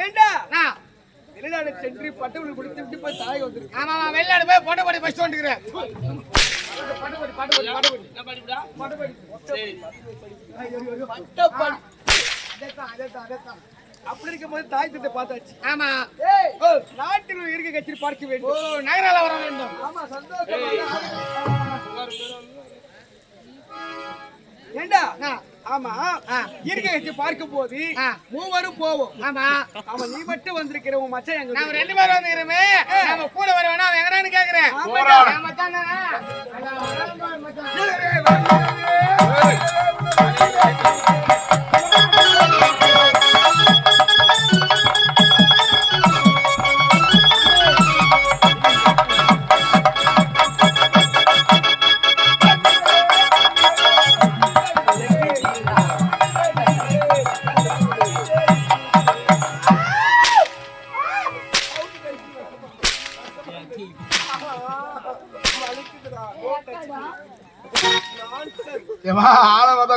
ஏண்டா? நான் வெளிநாடு சென்று பட்டவர்கள் குடித்து விட்டு போய் தாய் வந்துருக்கு. ஆமா ஆமா வெளிநாடு போய் போட்ட பாடி ஃபர்ஸ்ட் வந்துக்கிறேன் பட்டபடி அதேதான் அதேதான் அப்படி இருக்கும்போது தாய் தத்தை பார்த்தாச்சு. ஆமா. நாட்டில் இருக்க கட்சி பார்க்க வேண்டும். நகரால வர வேண்டும். ஆமா சந்தோஷம் ஏண்டா? ஆமா. இருக்க கட்சி பார்க்கும் போது. மூவரும் போவோம். ஆமா. ஆமா நீ மட்டும் வந்திருக்கிற உன் மச்சான் எங்க நாம ரெண்டு பேரும் வந்துக்கிறோமே. நம்ம கூட வர வேணா அவன் எங்கடான்னு கேக்குறேன்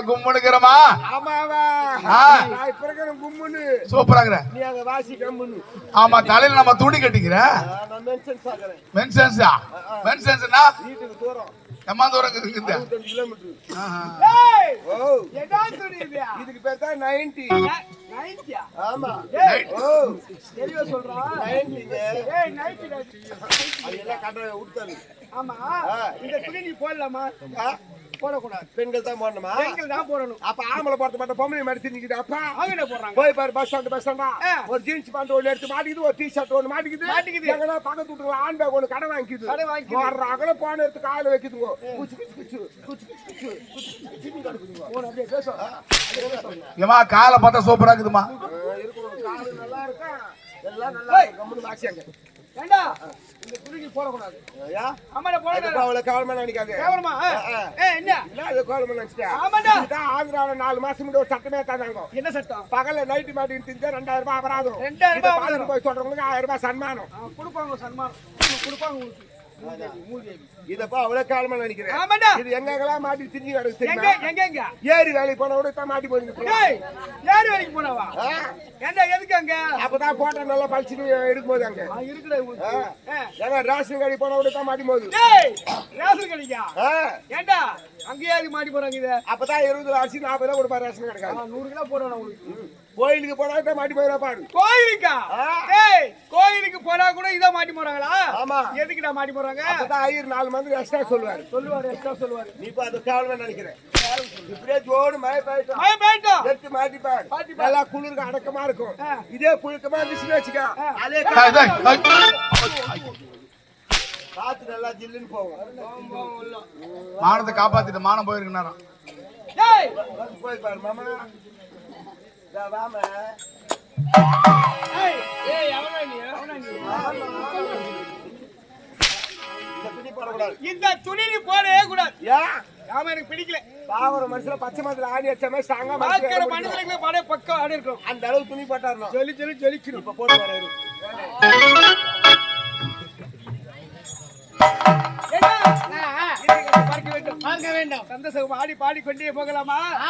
கும்முனுக்கிறமா சூப்பராங்கிற ஆமா தலையில நம்ம துணி கட்டிக்கிறேன். மென்சன்ஸா மென்சன்ஸ்னா வீட்டுக்கு எம்மா தூரம் இருக்குது இதுக்கு பேர் தான் நைன்டி. ஆமா. தெளிவா சொல்றான் அதெல்லாம் கட்ட விட்டாரு ஆமா. இந்த துணி போடலாமா? போடக்கூடாது பெண்கள் தான் போடணுமா போடணும் அப்ப ஆம்பளை போறது மட்டும் பொம்பளை மாதிரி திரிஞ்சுக்கிட்டு அப்பா அவங்க போடுறாங்க போய் பாரு பஸ் ஸ்டாண்ட் பஸ் ஸ்டாண்டா ஒரு ஜீன்ஸ் பேண்ட் ஒன்று எடுத்து மாட்டிக்குது ஒரு டி ஷர்ட் ஒன்று மாட்டிக்குது மாட்டிக்குது எங்கன்னா பக்கத்து வீட்டுல ஆண் பேக் ஒன்று கடை வாங்கிக்குது கடை வாங்கி வர்ற போன எடுத்து கால வைக்குதுங்க காலை பார்த்தா சூப்பரா இருக்குதுமா நல்லா இருக்கா எல்லாம் நல்லா கம்முன்னு வாசியாங்க ஏண்டா இந்த போடக்கூடாது. ஆமாடா போடக்கூடாது. அவளை கவலமா நினைக்காது கவலமா? ஏ என்ன? இல்ல அது கவலமா நினைச்சிட்டா ஆமாடா இதான் ஆந்திரால நாலு மாசம் முன்னாடி ஒரு சட்டமே தந்தாங்க. என்ன சட்டம்? பகல்ல நைட்டு மாட்டி திங்க ரெண்டாயிரம் ரூபாய் அபராதம். ரெண்டாயிரம் ரூபாய் போய் சொல்றவங்களுக்கு ஆயிரம் ரூபாய் சன்மானம். கொடுப்பாங்க சன்மானம். கொடுப்பாங்க உங்களுக்கு. இதப்பா அவ்வளவு காலமா நினைக்கிறேன். இது எங்கெங்கெல்லாம் மாட்டி திரிஞ்சு கிடக்கு தெரியுமா? எங்க எங்க ஏரி வேலைக்கு போன கூட தான் மாட்டி ஏரி வேலைக்கு போனவா? ஏண்டா எதுக்கு அங்க? அப்பதான் போட்டோ நல்லா பழிச்சு எடுக்கும் போது அங்க இருக்குடா ஏன்னா ரேஷன் கடை போன கூட தான் மாட்டி போகுது. ரேஷன் கடைக்கா? ஏண்டா அங்க ஏறி மாட்டி போறாங்க இத? அப்பதான் இருபது அரிசி நாற்பது ரூபா கொடுப்பா ரேஷன் கடைக்கா நூறு கிலோ போடணும் உங்களுக்கு? கோயிலுக்கு போனா தான் மாட்டி போயிடா பாரு. கோயிலுக்கா? ஏய் கோயிலுக்கு போனா கூட இத மாட்டி போறாங்களா ஆமா. எதுக்குடா மாட்டி போறாங்க அப்பதான் ஐயர் நாலு மந்தி எக்ஸ்ட்ரா சொல்லுவாரு. சொல்லுவாரு எக்ஸ்ட்ரா சொல்லுவாரு. நீ இப்ப அது கேவலமா நினைக்கிறேன் இப்படியே ஜோடு மழை பெய்யட்டும். மழை பெய்யட்டும். எடுத்து மாட்டிப்பாரு நல்லா குளிருக்கு அடக்கமா இருக்கும். இதே புழுக்கமா இருந்துச்சுன்னு வச்சுக்க. அதே. காத்து நல்லா ஜில்லுன்னு போகும். மானத்தை காப்பாத்திட்டு மானம் போயிருக்கு நேரம் ஏய்! போய் பாரு மாமா. வாமா இந்த துணி போடக்கூடாது. இந்த துணி நீ போடவே கூடாது. ஏன் ஆமா எனக்கு பிடிக்கல. பாவர மனுஷன பச்சை மரத்துல ஆடி வச்ச மாதிரி ஸ்ட்ராங்கா பாக்குற மனுஷனுக்கு பாடே பக்கம் ஆடி இருக்கும் அந்த அளவு துணி போட்டாரணும் ஜொலி ஜொலி ஜொலிக்கணும். இப்ப போட்டு வராரு பார்க்க வேண்டும். சந்தோஷம் ஆடி பாடிக்கொண்டே போகலாமா? ஆ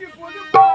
கட்டி புது